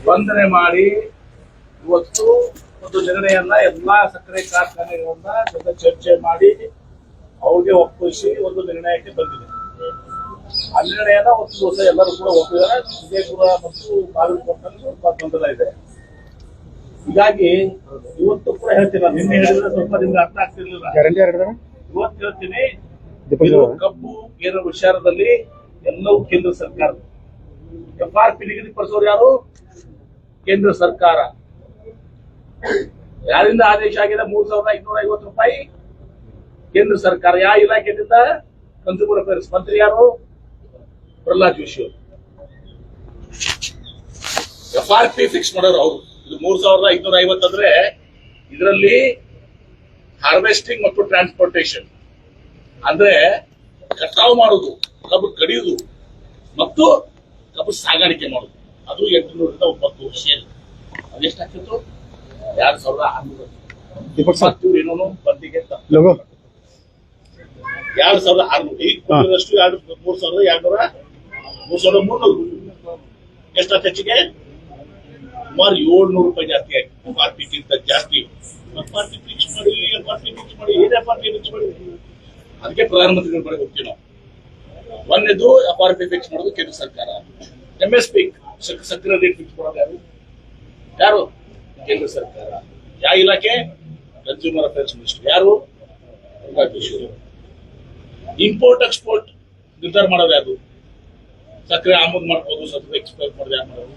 ಸ್ಪಂದನೆ ಮಾಡಿ ಇವತ್ತು ಒಂದು ನಿರ್ಣಯನ್ನ ಎಲ್ಲಾ ಸಕ್ಕರೆ ಕಾರ್ಖಾನೆಗಳನ್ನ ಜೊತೆ ಚರ್ಚೆ ಮಾಡಿ ಅವ್ರಿಗೆ ಒಪ್ಪಿಸಿ ಒಂದು ನಿರ್ಣಯಕ್ಕೆ ಬಂದಿದೆ. ಆ ನಿರ್ಣಯನ ಒಂದು ದಿವಸ ಎಲ್ಲರೂ ಕೂಡ ಒಪ್ಪಿದ್ದಾರೆ. ವಿಜಯಪುರ ಮತ್ತು ಬಾಗಲಕೋಟೆನಲ್ಲಿ ಸ್ವಲ್ಪ ಗೊಂದಲ ಇದೆ. ಹೀಗಾಗಿ ಇವತ್ತು ಕೂಡ ಹೇಳ್ತೀನಿ ನಾನು. ನಿನ್ನೆ ಹೇಳಿದ್ರೆ ಸ್ವಲ್ಪ ನಿಮ್ಗೆ ಅರ್ಥ ಆಗ್ತಿರ್ಲಿಲ್ಲ. ಇವತ್ತು ಹೇಳ್ತೀನಿ. ಕಬ್ಬು ಏನ ವಿಚಾರದಲ್ಲಿ ಎಲ್ಲವೂ ಕೇಂದ್ರ ಸರ್ಕಾರ ಎಫ್ ಆರ್ ಪಿ ನಿಗದಿಪಡಿಸೋರು ಯಾರು? ಕೇಂದ್ರ ಸರ್ಕಾರ. ಯಾರಿಂದ ಆದೇಶ ಆಗಿದೆ ಮೂರ್ ಸಾವಿರದ ಐನೂರ ಐವತ್ತು ರೂಪಾಯಿ ಕೇಂದ್ರ ಸರ್ಕಾರ. ಯಾವ ಇಲಾಖೆಯಿಂದ? ಕನ್ಸ್ಯೂಮರ್ ಅಫೇರ್ಸ್ ಮಂತ್ರಿ ಯಾರು? ಪ್ರಹ್ಲಾದ್ ಜೋಶಿ ಅವರು. ಎಫ್ ಆರ್ ಪಿ ಫಿಕ್ಸ್ ಮಾಡೋರು ಅವರು. ಇದು ಮೂರ್ ಸಾವಿರದ ಐನೂರ ಐವತ್ತಂದ್ರೆ ಇದರಲ್ಲಿ ಹಾರ್ವೆಸ್ಟಿಂಗ್ ಮತ್ತು ಟ್ರಾನ್ಸ್ಪೋರ್ಟೇಷನ್ ಅಂದ್ರೆ ಕಟಾವು ಮಾಡುದು, ಕಬ್ಬು ಕಡಿಯುದು ಮತ್ತು ಕಬ್ಬು ಸಾಗಾಣಿಕೆ ಮಾಡುದು. ಅದು ಎಂಟುನೂರಿಂದ ಒಂಬತ್ತು ಶೇರ್ ಅದೆಷ್ಟಾಗ್ತಿತ್ತು ಎರಡ್ ಸಾವಿರದ ಆರ್ನೂರ. ಸರ್ ಇನ್ನೂ ಬಂದಿಗೆ ಎರಡ್ ಸಾವಿರದ ಆರ್ನೂರು. ಈಗ ಕೊಟ್ಟಿರೋದಷ್ಟು ಎರಡು ಮೂರ್ ಸಾವಿರದ ಎರಡ್ನೂರ ಮೂರ್ ಸಾವಿರದ ಮೂರ್ನೂರು. ಎಷ್ಟಾಗ್ತ ಹೆಚ್ಚಿಗೆ? ಸುಮಾರು ಏಳ್ನೂರು ರೂಪಾಯಿ ಜಾಸ್ತಿ ಆಯ್ತು. ಎಫ್ ಆರ್ ಜಾಸ್ತಿ. ಎಫ್ ಆರ್ ಪಿ ಫಿಕ್ಸ್ ಮಾಡಿ ಎಫ್ ಆರ್ ಪಿ ಫಿಕ್ಸ್ ಮಾಡಿ ಏನ್ ಎಫ್ ಆರ್ ಪಿ ಫಿಕ್ಸ್ ಮಾಡಿ. ಅದಕ್ಕೆ ಪ್ರಧಾನಮಂತ್ರಿಗಳ ಬಳಿ ಹೋಗ್ತೀವಿ ನಾವು. ಒಂದೇದು ಎಫ್ ಆರ್ ಪಿ ಫಿಕ್ಸ್ ಮಾಡೋದು ಕೇಂದ್ರ ಸರ್ಕಾರ. ಎಂ ಎಸ್ ಪಿ ಸಕ್ಕರೆ ರೇಟ್ ಫಿಕ್ಸ್ ಮಾಡೋದು ಯಾರು? ಯಾರು? ಕೇಂದ್ರ ಸರ್ಕಾರ. ಯಾವ ಇಲಾಖೆ? ಕನ್ಸ್ಯೂಮರ್ ಅಫೇರ್ಸ್ ಮಿನಿಸ್ಟರ್ ಯಾರು. ಇಂಪೋರ್ಟ್ ಎಕ್ಸ್ಪೋರ್ಟ್ ನಿರ್ಧಾರ ಮಾಡೋದು ಯಾರು? ಸಕ್ಕರೆ ಆಮದು ಮಾಡ್ಬೋದು, ಸಕ್ಕರೆ ಎಕ್ಸ್ಪೋರ್ಟ್ ಮಾಡೋದು ಯಾರು ಮಾಡೋದು?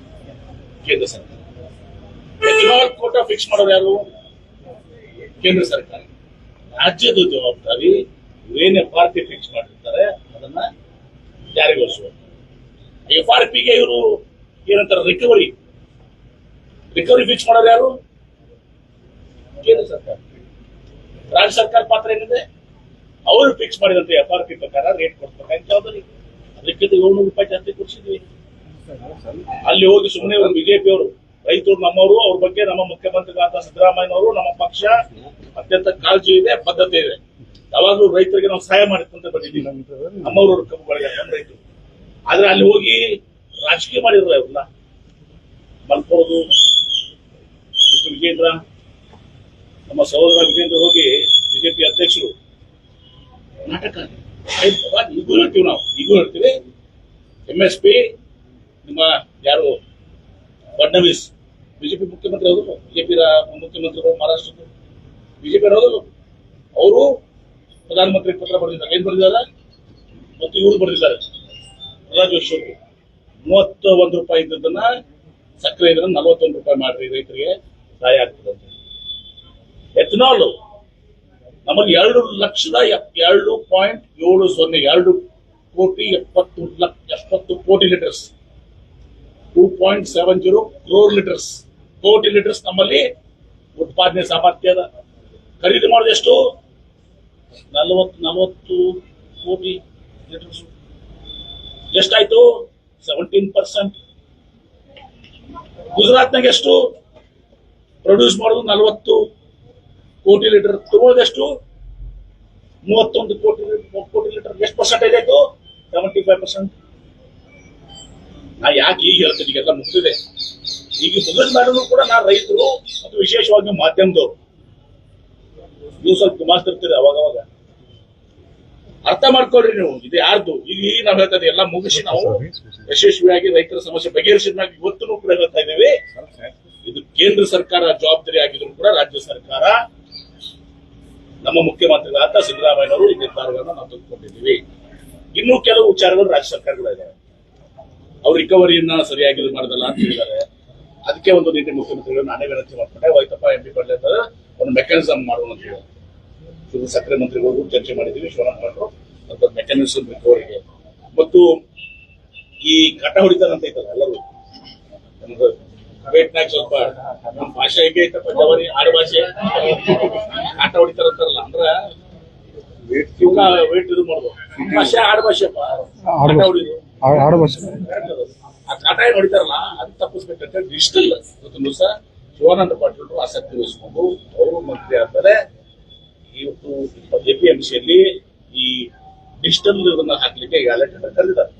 ಕೇಂದ್ರ ಸರ್ಕಾರ. ಎಥನಾಲ್ ಕೋಟಾ ಫಿಕ್ಸ್ ಮಾಡೋದು ಯಾರು? ಕೇಂದ್ರ ಸರ್ಕಾರ. ರಾಜ್ಯದ ಜವಾಬ್ದಾರಿ ಏನೇ ಪಾರ್ಟಿ ಫಿಕ್ಸ್ ಮಾಡಿರ್ತಾರೆ, ಅದನ್ನ ಜಾರಿಗೊಳಿಸುವುದು ಎಫ್ ಆರ್ ಪಿಗೆ ಇವರು ಏನಂತಾರೆ ರಿಕವರಿ ರಿಕವರಿ ಫಿಕ್ಸ್ ಮಾಡೋರು ಯಾರು? ಕೇಂದ್ರ ಸರ್ಕಾರ. ರಾಜ್ಯ ಸರ್ಕಾರ ಪಾತ್ರ ಏನಿದೆ? ಅವರು ಫಿಕ್ಸ್ ಮಾಡಿದಂತೆ ಎಫ್ ಆರ್ ಪಿ ಪ್ರಕಾರ ರೇಟ್ ಕೊಡ್ಬೇಕಾಗಿ ಅದಕ್ಕಿಂತ ಏಳ್ನೂರು ರೂಪಾಯಿ ಜಾಸ್ತಿ ಕೊಡಿಸಿದ್ವಿ ಅಲ್ಲಿ ಹೋಗಿ ಸುಮ್ಮನೆ ಅವರು, ರೈತರು ನಮ್ಮವರು, ಅವ್ರ ಬಗ್ಗೆ ನಮ್ಮ ಮುಖ್ಯಮಂತ್ರಿಗಳಾದ ಸಿದ್ದರಾಮಯ್ಯನವರು, ನಮ್ಮ ಪಕ್ಷ ಅತ್ಯಂತ ಕಾಳಜಿ ಇದೆ, ಬದ್ಧತೆ ಇದೆ. ಯಾವಾಗಲೂ ರೈತರಿಗೆ ನಾವು ಸಹಾಯ ಮಾಡಿಕೊಂತ ಬಂದಿದ್ದೀವಿ. ನಮ್ಮವರು ನಮ್ಮ ರೈತರು. ಆದ್ರೆ ಅಲ್ಲಿ ಹೋಗಿ ರಾಜಕೀಯ ಮಾಡಿದ್ರು ಅವ್ರನ್ನ ಮಲ್ಕೋದು ಮಿಸ್ಟರ್ ವಿಜೇಂದ್ರ, ನಮ್ಮ ಸಹೋದರ ವಿಜೇಂದ್ರ ಹೋಗಿ ಬಿಜೆಪಿ ಅಧ್ಯಕ್ಷರು. ನಾಟಕ ಈಗೂ ಹೇಳ್ತೀವಿ ನಾವು. ಈಗೂ ಹೇಳ್ತೀವಿ. ಎಂ ಎಸ್ ಪಿ ನಿಮ್ಮ ಯಾರು, ಫಡ್ನವೀಸ್, ಬಿಜೆಪಿ ಮುಖ್ಯಮಂತ್ರಿ ಹೌದು ಬಿಜೆಪಿ ಮುಖ್ಯಮಂತ್ರಿಗಳು ಮಹಾರಾಷ್ಟ್ರದ ಬಿಜೆಪಿ ಹೌದು ಅವರು ಪ್ರಧಾನಮಂತ್ರಿ ಪತ್ರ ಬರೆದಿದ್ದಾರೆ. ಏನ್ ಬರೆದಿದ್ದಾರೆ? ಮತ್ತು ಇವರು ಬರೆದಿದ್ದಾರೆ. ಪ್ರಹ್ಲಾದ್ ಜೋಶಿ ಅವರು. ಮೂವತ್ತ ಒಂದು ರೂಪಾಯಿ ಇದ್ದದನ್ನ ಸಕ್ಕರೆ ಇದ್ರೆ ನಲವತ್ತೊಂದು ರೂಪಾಯಿ ಮಾಡ್ರಿ ರೈತರಿಗೆ ಸಹಾಯ ಆಗ್ತದೆ ಅಂತ. ಎಥನಾಲ್ ನಮ್ಮಲ್ಲಿ ಎರಡು ಲಕ್ಷದ ಎರಡು ಪಾಯಿಂಟ್ ಏಳು ಸೊನ್ನೆ, ಎರಡು ಕೋಟಿ ಎಪ್ಪತ್ತು ಲಕ್ಷ ಎಪ್ಪತ್ತು ಕೋಟಿ litres. Two point seven zero crore litres. ಕೋಟಿ ಲೀಟರ್ಸ್ ನಮ್ಮಲ್ಲಿ ಉತ್ಪಾದನೆ ಸಾಮರ್ಥ್ಯ ಅದ. ಖರೀದಿ ಮಾಡೋದು ಎಷ್ಟು? ನಲವತ್ತು ನಲವತ್ತು ಕೋಟಿ ಲೀಟರ್ಸ್. ಎಷ್ಟಾಯ್ತು? Seventeen percent. ಗುಜರಾತ್ನಾಗ ಎಷ್ಟು? ಪ್ರೊಡ್ಯೂಸ್ ಮಾಡೋದು ನಲವತ್ತು ಕೋಟಿ ಲೀಟರ್ ತಗೊಳ್ಳೋದೆಷ್ಟು ಮೂವತ್ತೊಂದು ಕೋಟಿ ಕೋಟಿ ಲೀಟರ್. ಎಷ್ಟು ಪರ್ಸೆಂಟೇಜ್ ಆಯ್ತು ಸೆವೆಂಟಿ ಫೈವ್ ಪರ್ಸೆಂಟ್. ನಾ ಯಾಕೆ ಈಗ ಹೇಳ್ತೀನಿ? ಈಗೆಲ್ಲ ಮುಗಿದಿದೆ. ಈಗ ಮುಗಿದ ಮೇಲೂ ಕೂಡ ನಾ ರೈತರು ಮತ್ತು ವಿಶೇಷವಾಗಿ ಮಾಧ್ಯಮದವರು. ನೀವು ಸ್ವಲ್ಪ ಗುಮಾಸ್ತಿರ್ತೀರಿ ಅವಾಗ ಅವಾಗ ಅರ್ಥ ಮಾಡ್ಕೊಳ್ರಿ ನೀವು. ಇದು ಯಾರ್ದು? ಈಗ ಈಗ ನಾವ್ ಹೇಳ್ತಾ ಇದೀವಿ, ಎಲ್ಲ ಮುಗಿಸಿ ನಾವು ಯಶಸ್ವಿಯಾಗಿ ರೈತರ ಸಮಸ್ಯೆ ಬಗೆಹರಿಸಿದ ಮ್ಯಾಗ ಇವತ್ತು ಕೂಡ ಹೇಳ್ತಾ ಇದ್ದೀವಿ ಇದು ಕೇಂದ್ರ ಸರ್ಕಾರ ಜವಾಬ್ದಾರಿ ಆಗಿದ್ರು ಕೂಡ ರಾಜ್ಯ ಸರ್ಕಾರ ನಮ್ಮ ಮುಖ್ಯಮಂತ್ರಿಗಳಾದ ಸಿದ್ದರಾಮಯ್ಯನವರು ಈ ನಿರ್ಧಾರಗಳನ್ನ ನಾವು ತೆಗೆದುಕೊಂಡಿದ್ದೀವಿ. ಇನ್ನೂ ಕೆಲವು ವಿಚಾರಗಳು ರಾಜ್ಯ ಸರ್ಕಾರಗಳಿದೆ ಅವ್ರ ರಿಕವರಿಯನ್ನ ಸರಿಯಾಗಿ ಇದು ಮಾಡಿದಲ್ಲ ಅಂತ ಹೇಳಿದ್ದಾರೆ. ಅದಕ್ಕೆ ಒಂದು ರೀತಿ ಮುಖ್ಯಮಂತ್ರಿಗಳು ನಾನೇ ವಿನಂತಿ ಮಾಡ್ಕೊಂಡೆ ವೈತಪ್ಪ ಎಂ ಪಿ ಪಡ್ಲೆ ಒಂದು ಮೆಕ್ಯಾನಿಸಮ್ ಮಾಡೋಣ ಅಂತ ಹೇಳಿ. ಇದು ಸಕ್ಕರೆ ಮಂತ್ರಿಗಳಿಗೂ ಚರ್ಚೆ ಮಾಡಿದ್ದೀವಿ ಶಿವರಾಮ್ ಮತ್ತು ಮೆಕ್ಯಾನಿಸಮ್ ಅವರಿಗೆ ಮತ್ತು ಈ ಕಟ ಹೊಡಿತಾರಂತ ಐತಲ್ಲ ಎಲ್ಲರೂ. ನಮ್ದು ವೇಟ್ನಾಗ ಸ್ವಲ್ಪ ನಮ್ಮ ಭಾಷೆ ಹೇಗೆ ಐತಪ್ಪ ಜವರಿ ಆಡು ಭಾಷೆ. ಕಟ ಹೊಡಿತಾರಂತಾರಲ್ಲ ಅಂದ್ರ ಇವ್ನ ವೇಟ್ ಇದು ಮಾಡೋದು ಭಾಷೆ ಆಡು ಭಾಷೆಪ್ಪ ಆಟ ಹೊಡಿದು. ಭಾಷೆ. ಆ ಕಾಟ ಏನ್ ಹೊಡಿತಾರಲ್ಲ ಅದು ತಪ್ಪಿಸ್ಬೇಕಂತ ಡಿಜಿಟಲ್ ಇವತ್ತು ದಿವಸ ಶಿವಾನಂದ ಪಾಟೀಲ್ ಆಸಕ್ತಿ ವಹಿಸಿಕೊಂಡು ಅವರು ಮಂತ್ರಿ ಆದ್ಮೇಲೆ ಇವತ್ತು ಎಪಿಎಂಸಿಯಲ್ಲಿ ಈ ಡಿಜಿಟಲ್ ಇದನ್ನ ಹಾಕ್ಲಿಕ್ಕೆ ಈಗಾಗಲೇ ಟೆಂಡರ್ ಕರೆದಿದ್ದಾರೆ.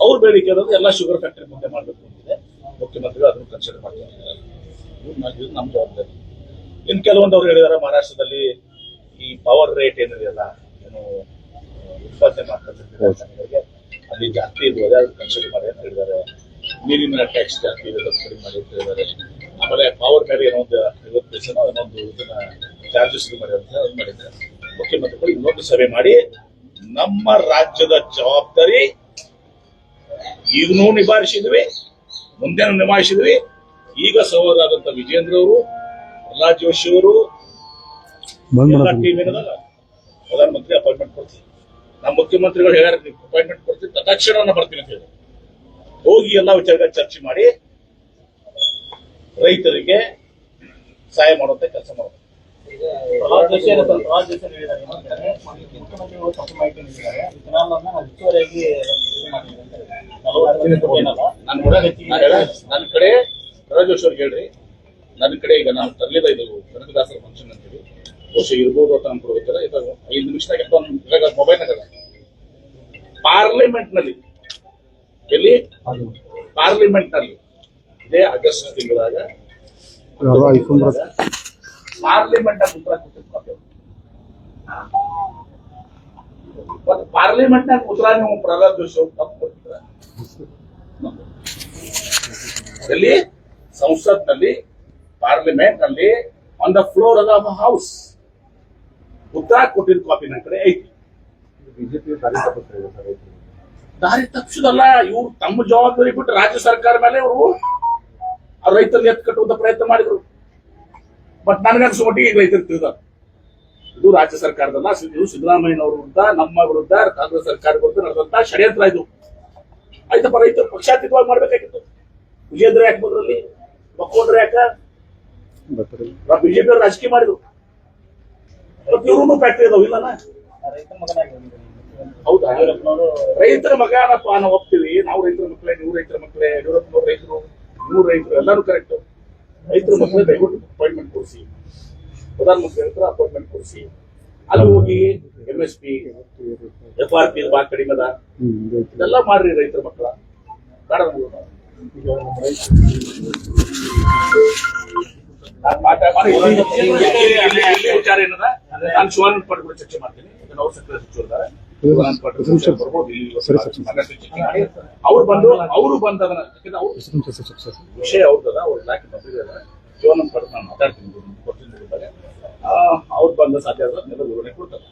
ಅವ್ರ ಬೇಡಿಕೆ ಅನ್ನೋದು ಎಲ್ಲ ಶುಗರ್ ಫ್ಯಾಕ್ಟರಿ ಮುಂದೆ ಮಾಡಬೇಕು ಅಂತಿದೆ. ಮುಖ್ಯಮಂತ್ರಿಗಳು ಅದನ್ನು ಕನ್ಸಿಡರ್ ಮಾಡ್ತಾರೆ ನಮ್ಮ ಜವಾಬ್ದಾರಿ. ಇನ್ನು ಕೆಲವೊಂದು ಅವ್ರು ಹೇಳಿದಾರೆ ಮಹಾರಾಷ್ಟ್ರದಲ್ಲಿ ಈ ಪವರ್ ರೇಟ್ ಏನಿದೆಯಲ್ಲ ಏನು ಉತ್ಪಾದನೆ ಮಾಡ್ತಾರೆ ಅಲ್ಲಿ ಜಾಸ್ತಿ ಇರ್ಬೋದು ಅದನ್ನು ಕನ್ಸಿಡರ್ ಮಾಡಿ ಅಂತ ಹೇಳಿದ್ದಾರೆ. ನೀರಿನ ಟ್ಯಾಕ್ಸ್ ಜಾಸ್ತಿ ಇದೆ ಕಡಿಮೆ ಮಾಡಿ ಅಂತ ಹೇಳಿದ್ದಾರೆ. ಆಮೇಲೆ ಪವರ್ ಮೇಲೆ ಏನೋ ಒಂದು ಐವತ್ತು ಪೈಸೆನೋ ಏನೊಂದು ಇದನ್ನ ಚಾರ್ಜಸ್ ಇದು ಮಾಡಿ ಅಂತ ಅದು ಮಾಡಿದ್ದಾರೆ. ಮುಖ್ಯಮಂತ್ರಿಗಳು ಇನ್ನೊಂದು ಸಭೆ ಮಾಡಿ ನಮ್ಮ ರಾಜ್ಯದ ಜವಾಬ್ದಾರಿ ಈಗನೂ ನಿಭಾಯಿಸಿದ್ವಿ ಮುಂದೆನೂ ನಿಭಾಯಿಸಿದ್ವಿ. ಈಗ ಸಹೋದರಾದಂತ ವಿಜೇಂದ್ರ ಅವರು ಪ್ರಹ್ಲಾದ್ ಜೋಶಿ ಅವರು ಬಂದ್ ಟೀಮ್ ಏನದಲ್ಲ ಪ್ರಧಾನಮಂತ್ರಿ ಅಪಾಯಿಂಟ್ಮೆಂಟ್ ಕೊಡ್ತೀವಿ ನಮ್ಮ ಮುಖ್ಯಮಂತ್ರಿಗಳು ಹೇಳ್ಯಾರ ಅಪಾಯಿಂಟ್ಮೆಂಟ್ ಕೊಡ್ತೀವಿ ತಕ್ಷಣ ಬರ್ತೀನಿ ಅಂತ ಹೇಳಿ ಹೋಗಿ ಎಲ್ಲ ವಿಚಾರಗಳ ಚರ್ಚೆ ಮಾಡಿ ರೈತರಿಗೆ ಸಹಾಯ ಮಾಡುವಂತ ಕೆಲಸ ಮಾಡೋದು ಪ್ರಹ್ಲಾದ್ ಜೋಶಿ ಅವರು ಪ್ರಹ್ಲಾದ್ ಜೋಶಿ ಅವರು ಹೇಳಿದ್ದಾರೆ ಮುಖ್ಯಮಂತ್ರಿಗಳು ತಪ್ಪು ಮಾಹಿತಿ ನೀಡಿದ್ದಾರೆ. ಹೆಚ್ಚುವರಿಯಾಗಿ ನನ್ನ ನಾನು ಕಡೆ ಪ್ರಹ್ಲಾದ್ ಅವ್ರಿಗೆ ಹೇಳ್ರಿ. ನನ್ನ ಕಡೆ ಈಗ ನಾವು ತರಲಿದ ಇದು ಕನಕದಾಸರ ಫಂಕ್ಷನ್ ಅಂತೇಳಿ ಬಹುಶಃ ಇರ್ಬೋದು ಅಂತ ಇದು ಐದು ನಿಮಿಷದಾಗ ಇವಾಗ ಮೊಬೈಲ್ ಆಗಲ್ಲ ಪಾರ್ಲಿಮೆಂಟ್ನಲ್ಲಿ ಎಲ್ಲಿ? ಪಾರ್ಲಿಮೆಂಟ್ನಲ್ಲಿ ಇದೇ ಆಗಸ್ಟ್ ತಿಂಗಳಾಗ ಪಾರ್ಲಿಮೆಂಟ್ ಉತ್ತರ ಕೊಟ್ಟಿರ್ತಾರೆ ಮತ್ತೆ ಪಾರ್ಲಿಮೆಂಟ್ ನಾಗ ಉತ್ತರ ನೀವು ಪ್ರಹ್ಲಾದ್ ಜೋಶಿ ಅವ್ರು ತಪ್ಪು ಕೊಟ್ಟಿದ್ರ. ಸಂಸತ್ನಲ್ಲಿ ಪಾರ್ಲಿಮೆಂಟ್ನಲ್ಲಿ ಆನ್ ದ ಫ್ಲೋರ್ ಅದ ಹೌಸ್ ಉತ್ತರ ಕೊಟ್ಟಿದ್ದ ಕಾಪಿ ನನ್ನ ಕಡೆ ಐತಿ. ಬಿಜೆಪಿ ದಾರಿ ತಪ್ಪಿಸೋದಲ್ಲ ಇವ್ರು ತಮ್ಮ ಜವಾಬ್ದಾರಿ ಬಿಟ್ಟು ರಾಜ್ಯ ಸರ್ಕಾರ ಮೇಲೆ ಅವರು ರೈತರನ್ನ ಎತ್ತು ಕಟ್ಟುವಂತ ಪ್ರಯತ್ನ ಮಾಡಿದ್ರು. ಬಟ್ ನನಗನ್ಸೋ ಮಟ್ಟಿಗೆ ಈಗ ರೈತರು ತಿಳಿದ ಇದು ರಾಜ್ಯ ಸರ್ಕಾರದಲ್ಲ ಇದು ಸಿದ್ದರಾಮಯ್ಯನವರ ವಿರುದ್ಧ ನಮ್ಮ ವಿರುದ್ಧ ಕಾಂಗ್ರೆಸ್ ಸರ್ಕಾರ ವಿರುದ್ಧ ನಡೆದಂತ ಷಡ್ಯಂತ್ರ ಇದು. ಆಯ್ತಪ್ಪ ರೈತರು ಪಕ್ಷಾತೀತವಾಗಿ ಮಾಡ್ಬೇಕಾಗಿತ್ತು. ವಿಜೇಂದ್ರ ಯಾಕೆ ಬಂದ್ರಲ್ಲಿ? ಮಕ್ಕೋದ್ರ ಯಾಕ? ಬಿಜೆಪಿ ಅವರು ರಾಜಕೀಯ ಮಾಡಿದ್ರು. ಇವ್ರೂ ಫ್ಯಾಕ್ಟ್ರಿ ಇದಾವ ಇಲ್ಲನ. ಹೌದಾ? ರೈತರ ರೈತರ ಮಗನಪ್ಪ ನಾವು ಒಪ್ತೀವಿ. ನಾವು ರೈತರ ಮಕ್ಕಳೇ ನೀವು ರೈತರ ಮಕ್ಕಳೇ ಯಡಿಯೂರಪ್ಪನವ್ರು ರೈತರು ನೀವು ರೈತರು ಎಲ್ಲರೂ ಕರೆಕ್ಟ್ ರೈತರ ಮಕ್ಕಳು ದಯವಿಟ್ಟು ಅಪಾಯಿಂಟ್ಮೆಂಟ್ ಕೊಡಿಸಿ. ಪ್ರಧಾನಮಂತ್ರಿ ಹತ್ರ ಅಪಾಯಿಂಟ್ಮೆಂಟ್ ಕೊಡಿಸಿ. ಅಲ್ಲಿ ಹೋಗಿ M S P F R P ಭಾಳ ಕಡಿಮೆ ಅದ. ಇದೆಲ್ಲ ಮಾಡ್ರಿ ರೈತರ ಮಕ್ಕಳ. ನಮ್ಗೆ. ನಾನ್ ಶಿವಾನಂದ ಕೂಡ ಚರ್ಚೆ ಮಾಡ್ತೀನಿ. ಅವ್ರ ಸಕ್ರಿಯ ಸಚಿವರಿದ್ದಾರೆ. ಅವ್ರು ಬಂದು ಅವರು ಬಂದ ಅದನ್ನ ಯಾಕಂದ್ರೆ ಅವ್ರು ಎಷ್ಟು ನಿಮಿಷ ಸರ್ ಸರ್ ವಿಷಯ ಅವ್ರದ್ದದ ಅವ್ರ ಇಲಾಖೆ ಬಂದಿದ್ದಾರೆ ಜೀವನ ಪಾಟೀಲ್ ನಾನು ಮಾತಾಡ್ತೀನಿ. ಅವ್ರು ಬಂದ ಸಾಧ್ಯ ವಿವರಣೆ ಕೊಡ್ತಾರೆ.